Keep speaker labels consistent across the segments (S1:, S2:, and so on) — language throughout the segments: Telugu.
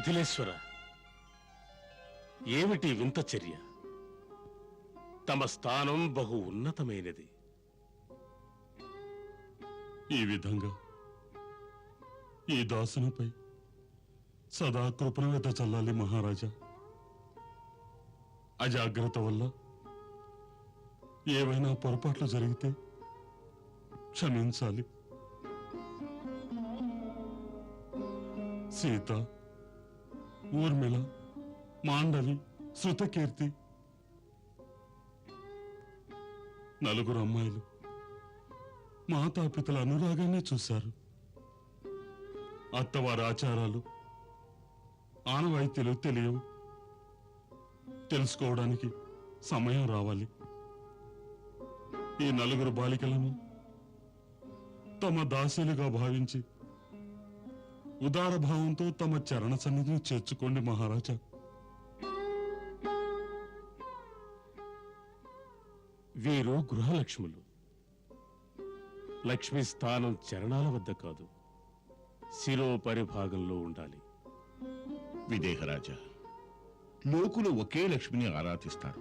S1: మిథిలేశ్వర ఏమిటి వింత చర్య? తమ స్థానం బహు ఉన్నతమైనది.
S2: ఈ విధంగా ఈ దాసునిపై సదా కృపణవేత చల్లాలి మహారాజా. అజాగ్రత్త వల్ల ఏవైనా పొరపాట్లు జరిగితే క్షమించాలి. సీత ఊర్మిళ మాండవి శృతకీర్తి నలుగురు అమ్మాయిలు. మాతాపితల అనురాగాన్ని చూశారు. అత్తవారి ఆచారాలు ఆనవాయితీలు తెలియవు తెలుసుకోవడానికి సమయం రావాలి. ఈ నలుగురు బాలికలను తమ దాసీలుగా భావించి ఉదార భావంతో తమ చరణ సన్నిధిని చేర్చుకోండి మహారాజా.
S1: వీరు గృహలక్ష్ములు. లక్ష్మి స్థానం చరణాల వద్ద కాదు శిరో పరిభాగంలో ఉండాలి.
S3: విదేహరాజా లోకులు ఒకే లక్ష్మిని ఆరాధిస్తారు.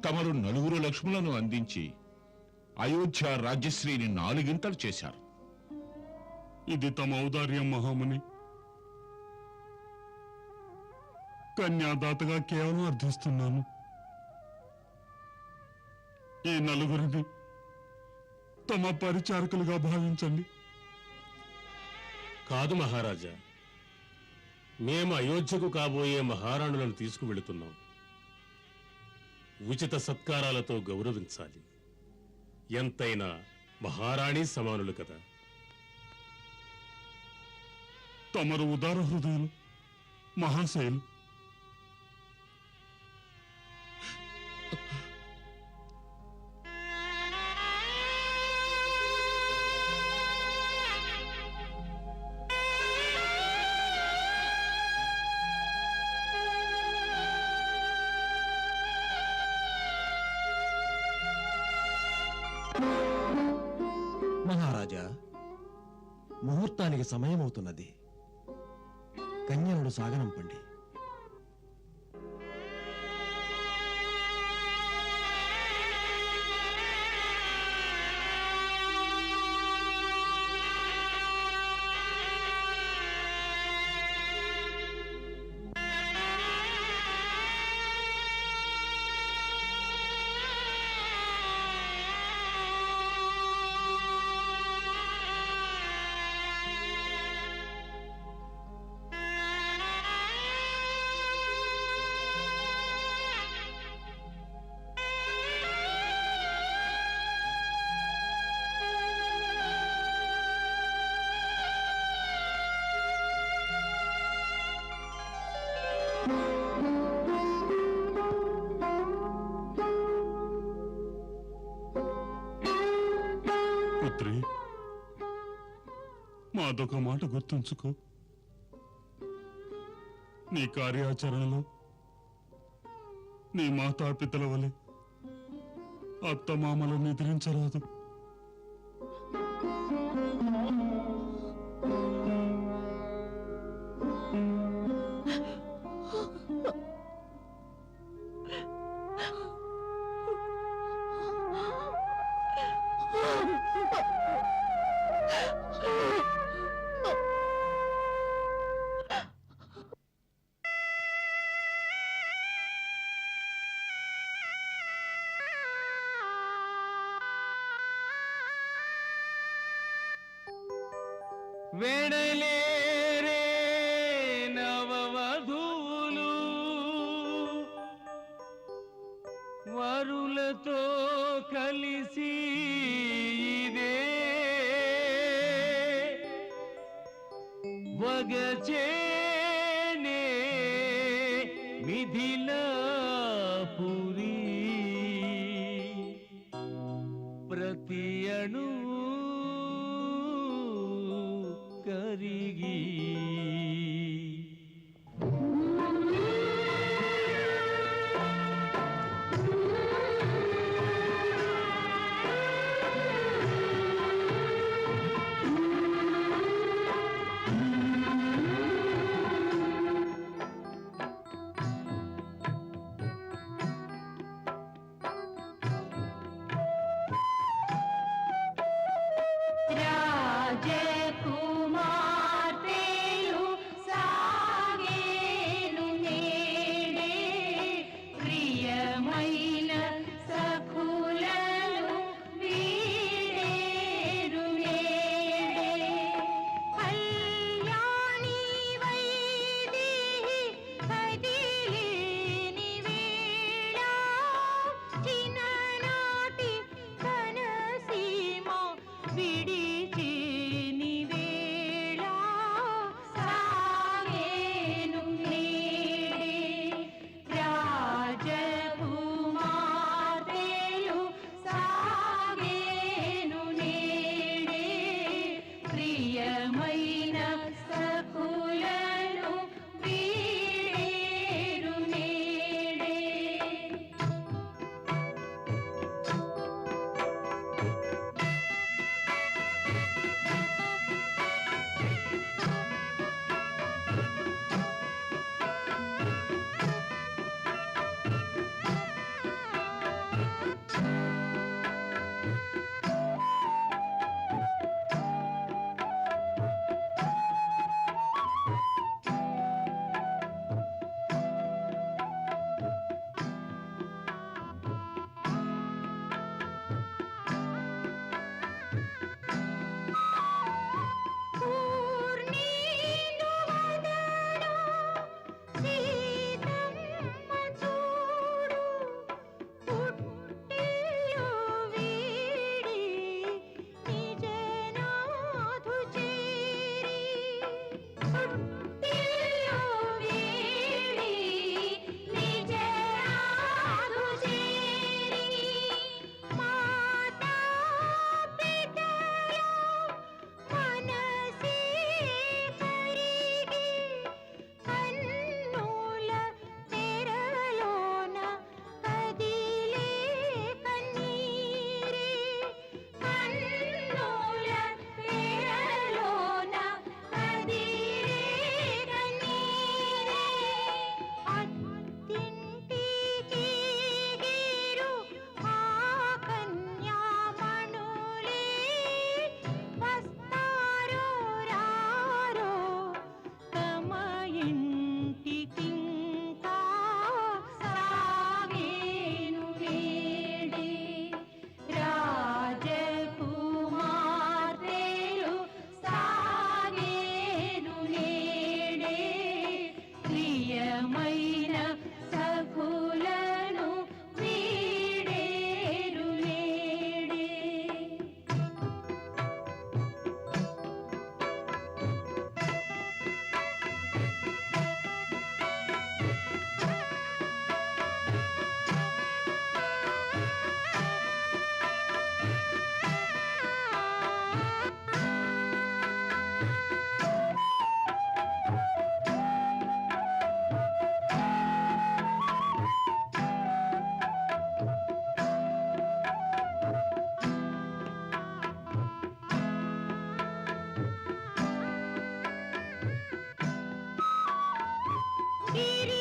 S3: తమరు నలుగురు లక్ష్ములను అందించి అయోధ్య రాజ్యశ్రీని నాలుగింతలు చేశారు.
S2: ఇది తమ ఔదార్యం మహాముని. కన్యాదాతగా కేవలం అర్థిస్తున్నాను ఈ నలుగురిని తమ పరిచారకులుగా భావించండి.
S1: కాదు మహారాజా మేము అయోధ్యకు కాబోయే మహారాణులను తీసుకువెళుతున్నాం. ఉచిత సత్కారాలతో గౌరవించాలి. ఎంతైనా మహారాణి సమానులు కదా.
S2: తమరు ఉదార హృదయులు మహాశైలు
S4: మహారాజా ముహూర్తానికి సమయమవుతున్నది. కన్యలను సాగనంపండి
S2: మాదొక మాట గుర్తుంచుకో. నీ కార్యాచరణలో నీ మాతాపితల వలె అత్తమామలను ఎదిరించరాదు
S5: വകചേനെ വിധില गिरी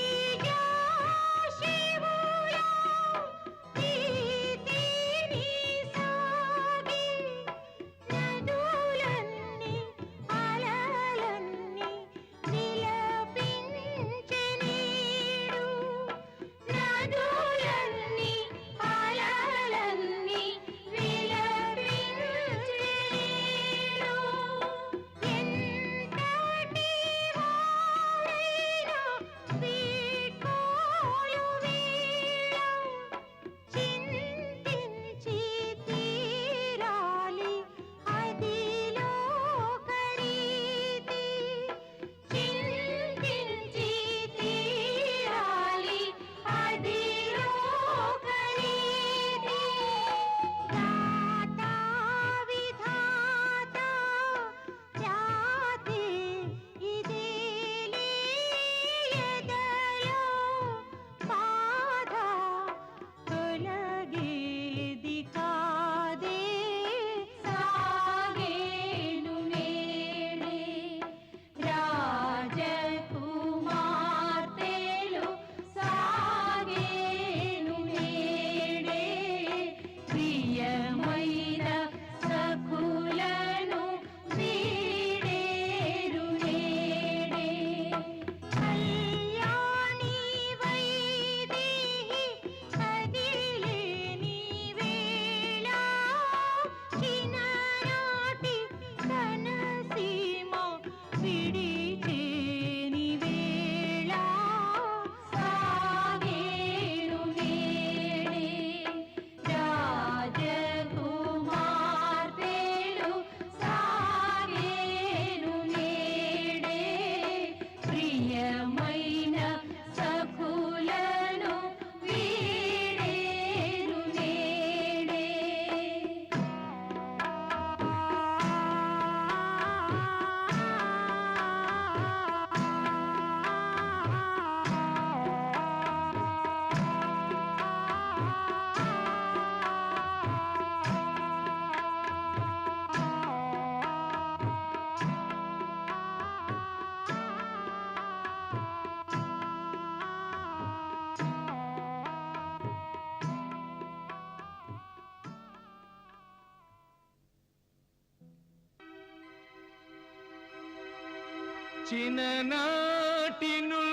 S5: చిన్ననాటి నుండి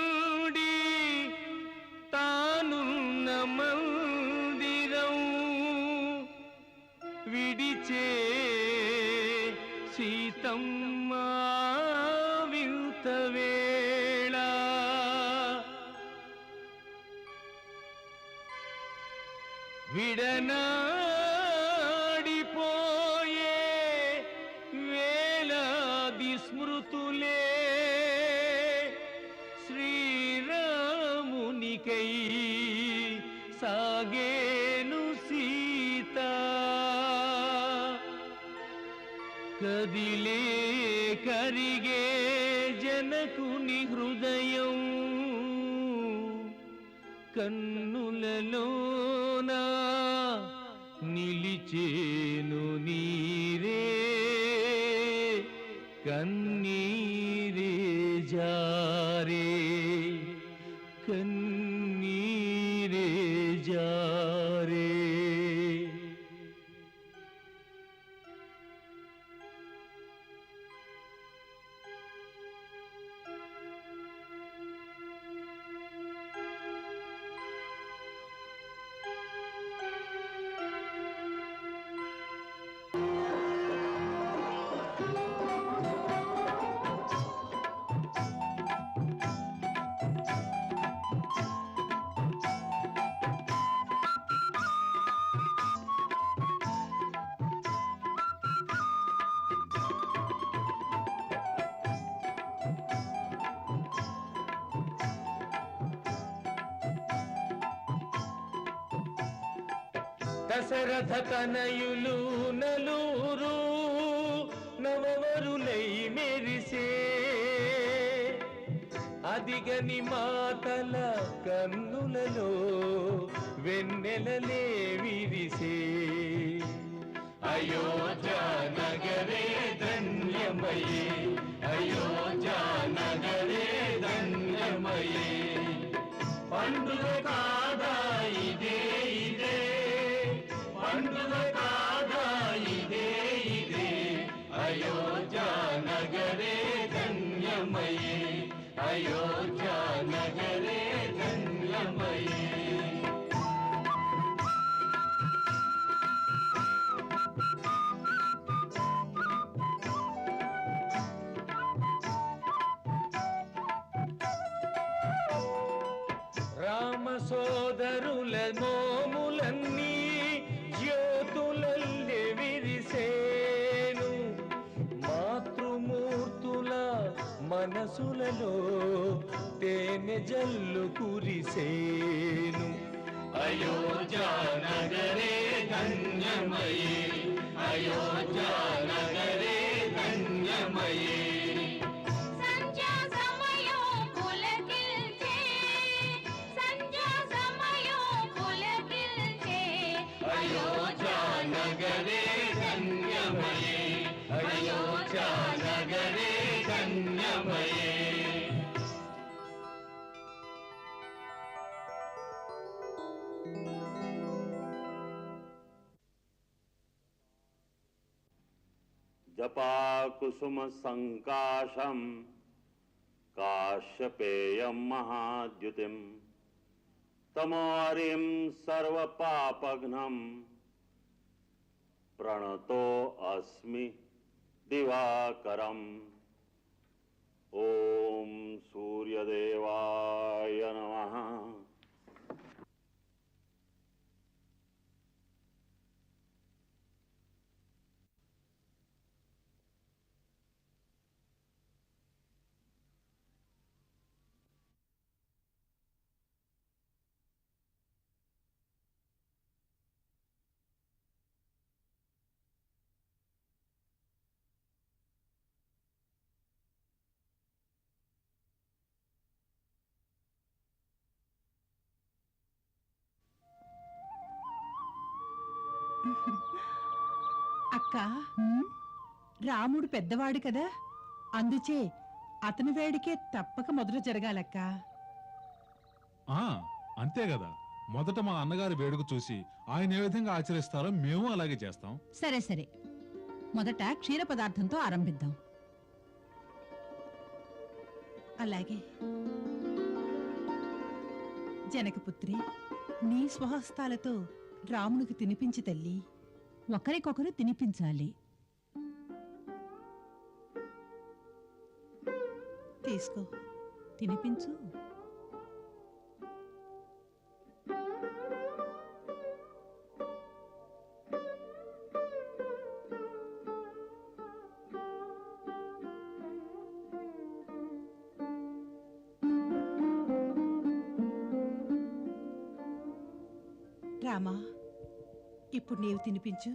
S6: కరిగే జనకుని హృదయం కన్నులలోనా నిలిచేను నీ దశరథ తనయులు నలురు నవవరులై మెరిసే. అదిగని మాతల కన్నులలో వెన్నెలలే విరిసే. అయోధ్య నగరే ధన్యమయే. అయోధ్య నగరే ధన్యమయే. పండుగ కాదా ఇదే? పండుగ కాదా ఇదే ఇదే అయోధ్య నగరే ధన్యమయే అయోధ్య మనసులలో తేనె జల్లు కురిసేను. అయోధ్య
S7: कुसुमसङ्काशं काश्यपेयं महाद्युतिं तमोरिं सर्वपापघ्नं प्रणतोऽस्मि दिवाकरम्। ॐ सूर्यदेवाय नमः।
S8: అక్క రాముడు పెద్దవాడు కదా. అందుచే అతని వేడికే తప్పక మొదలు జరగాలక్క.
S2: ఆ అంతే కదా. మొదట మా అన్నగారి వేడుక చూసి ఆయన ఏ విధంగా ఆచరిస్తారో మేము అలాగే చేస్తాం.
S8: సరే సరే. మొదట క్షీర పదార్థంతో ఆరంభిద్దాం. అలాగే. జనకపుత్రి నీ స్వహస్తాలతో రామునికి తినిపించి తల్లి. ఒకరికొకరు తినిపించాలి. తీసుకో. తినిపించు. రామా. ఇప్పుడు నీవు తినిపించు.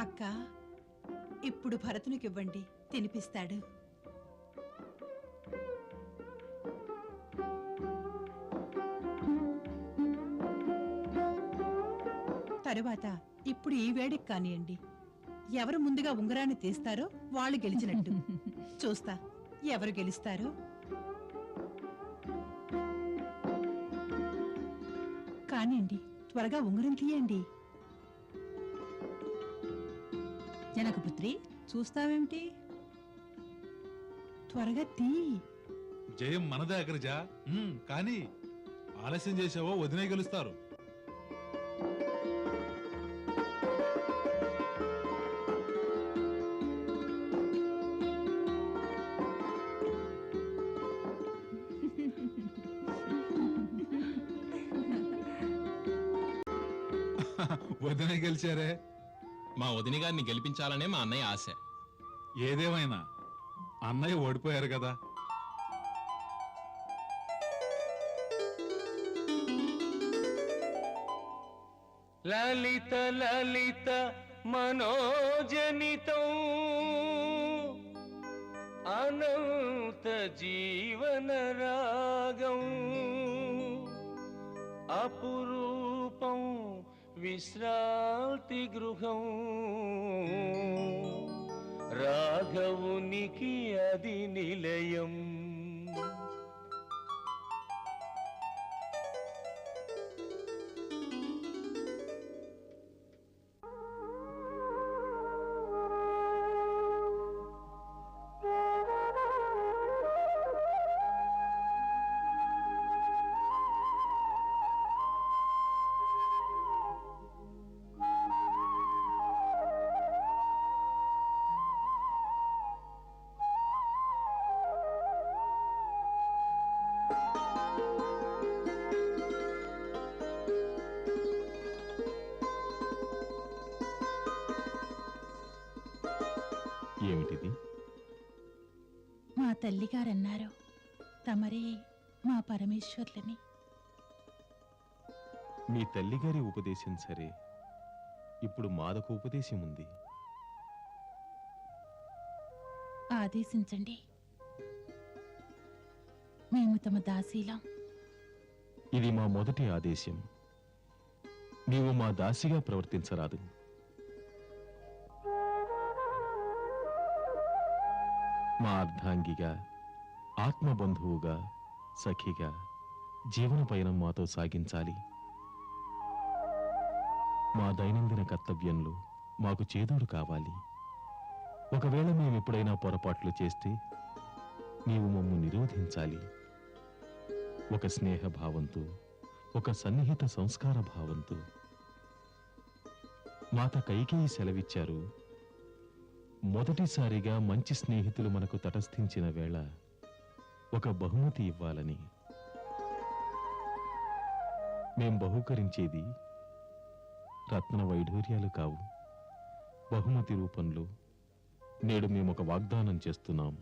S8: అక్క ఇప్పుడు భరతునికివ్వండి. తినిపిస్తాడు. ఇప్పుడు ఈ వేడికి కానియండి. ఎవరు ముందుగా ఉంగరాన్ని తీస్తారో వాళ్ళు గెలిచినట్టు. చూస్తా ఎవరు గెలుస్తారో. కానివ్వండి త్వరగా ఉంగరం తీయండి. జనకపుత్రి చూస్తావేమిటి? త్వరగా తీ.
S2: జయం మనదే అగ్రజ. కానీ ఆలస్యం చేసావో వదినే గెలుస్తారు. గెలిచారే
S9: మా వదిన గారిని గెలిపించాలనే మా అన్నయ్య ఆశ.
S2: ఏదేమైనా? అన్నయ్య ఓడిపోయారు కదా.
S6: లలిత లలిత మనోజనితం. అనంత జీవన రాగం. అపురూపం విశ్రాంతి గృహం. రాఘవునికి అది నిలయం.
S8: మా పరమేశ్వర్లని
S9: మీ తల్లిగారి ఉపదేశం సరే. ఇప్పుడు మాదకు ఉపదేశం ఉంది.
S8: ఆదేశించండి. మేము తమ దాసీలం.
S9: ఇది మా మొదటి ఆదేశం. నీవు మా దాసిగా ప్రవర్తించరాదు. మా అర్ధాంగిగా ఆత్మబంధువుగా సఖిగా జీవన పయనం మాతో సాగించాలి. మా దైనందిన కర్తవ్యంలో మాకు చేదోడు కావాలి. ఒకవేళ మేము ఎప్పుడైనా పొరపాట్లు చేస్తే నీవు మమ్ము నిరోధించాలి. ఒక స్నేహ భావంతో ఒక సన్నిహిత సంస్కార భావంతో మాత కైకేయి సెలవిచ్చారు మొదటిసారిగా మంచి స్నేహితులు మనకు తటస్థించిన వేళ ఒక బహుమతి ఇవ్వాలని. మేం బహూకరించేది రత్న వైఢూర్యాలు కావు. బహుమతి రూపంలో నేడు మేము ఒక వాగ్దానం చేస్తున్నాం.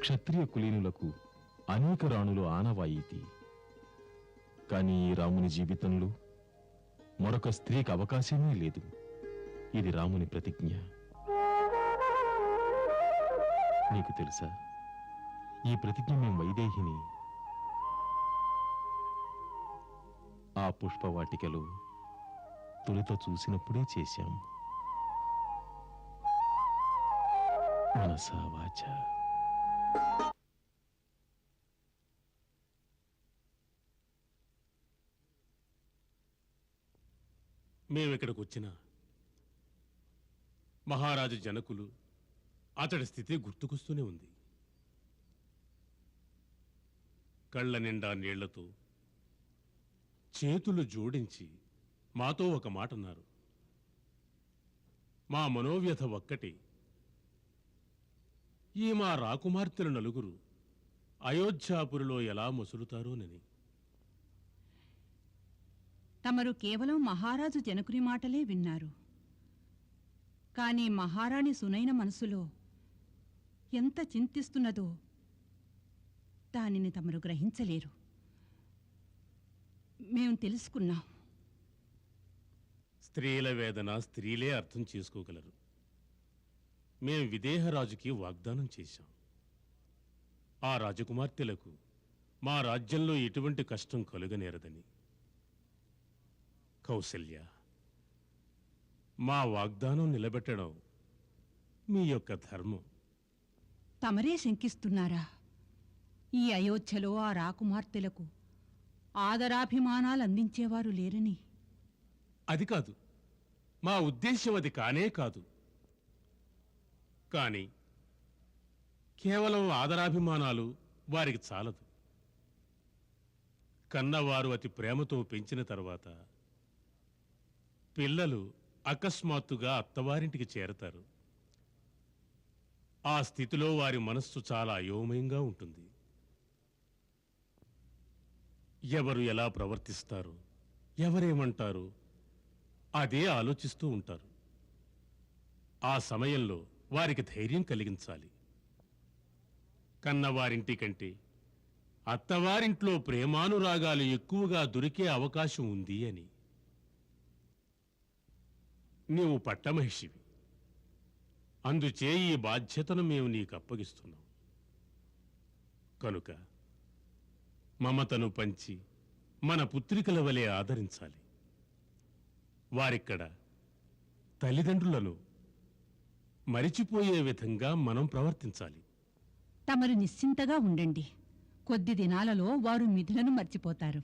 S9: క్షత్రియ కులీనులకు అనేక రాణులు ఆనవాయితీ. కానీ ఈ రాముని జీవితంలో మరొక స్త్రీకి అవకాశమే లేదు. ఇది రాముని ప్రతిజ్ఞ. నీకు తెలుసా? ఈ ప్రతిజ్ఞ మేం వైదేహిని ఆ పుష్పవాటికలు తొలుత చూసినప్పుడే చేశాం. మనసా వాచా.
S1: మేమిక్కడికి వచ్చిన మహారాజు జనకులు అతడి స్థితి గుర్తుకొస్తూనే ఉంది. కళ్ళ నిండా నీళ్ళతో చేతులు జోడించి మాతో ఒక మాట అన్నారు మా మనోవ్యథ ఒక్కటి ఈ మా రాకుమార్తెలు నలుగురు అయోధ్యాపురిలో ఎలా మొసులుతారోనని
S8: తమరు కేవలం మహారాజు జనకుని మాటలే విన్నారు. కాని మహారాణి సునైన మనసులో ఎంత చింతిస్తున్నదో దానిని తమరు గ్రహించలేరు. మేం తెలుసుకున్నాం.
S1: స్త్రీల వేదన స్త్రీలే అర్థం చేసుకోగలరు. మేం విదేహరాజుకి వాగ్దానం చేశాం. ఆ రాజకుమార్తెలకు మా రాజ్యంలో ఎటువంటి కష్టం కలుగనేరదని. కౌసల్య మా వాగ్దానం నిలబెట్టడం మీ యొక్క ధర్మం.
S8: తమరే శంకిస్తున్నారా? ఈ అయోధ్యలో ఆ రాకుమార్తెలకు ఆదరాభిమానాలు అందించేవారు లేరని.
S1: అది కాదు. మా ఉద్దేశ్యం అది కానే కాదు. కానీ కేవలం ఆదరాభిమానాలు వారికి చాలదు. కన్నవారు అతి ప్రేమతో పెంచిన తర్వాత పిల్లలు అకస్మాత్తుగా అత్తవారింటికి చేరతారు. ఆ స్థితిలో వారి మనస్సు చాలా అయోమయంగా ఉంటుంది. ఎవరు ఎలా ప్రవర్తిస్తారు? ఎవరేమంటారు? అదే ఆలోచిస్తూ ఉంటారు. ఆ సమయంలో వారికి ధైర్యం కలిగించాలి. కన్నవారింటి కంటే అత్తవారింట్లో ప్రేమానురాగాలు ఎక్కువగా దొరికే అవకాశం ఉంది అని. నీవు పట్టమహిషివి. అందుచే ఈ బాధ్యతను మేము నీకు అప్పగిస్తున్నాం కనుక మమతను పంచి మన పుత్రికల వలె ఆదరించాలి. వారిక్కడ తల్లిదండ్రులను మరిచిపోయే విధంగా మనం ప్రవర్తించాలి.
S10: తమరు నిశ్చింతగా ఉండండి. కొద్ది దినాలలో వారు మిథులను మర్చిపోతారు.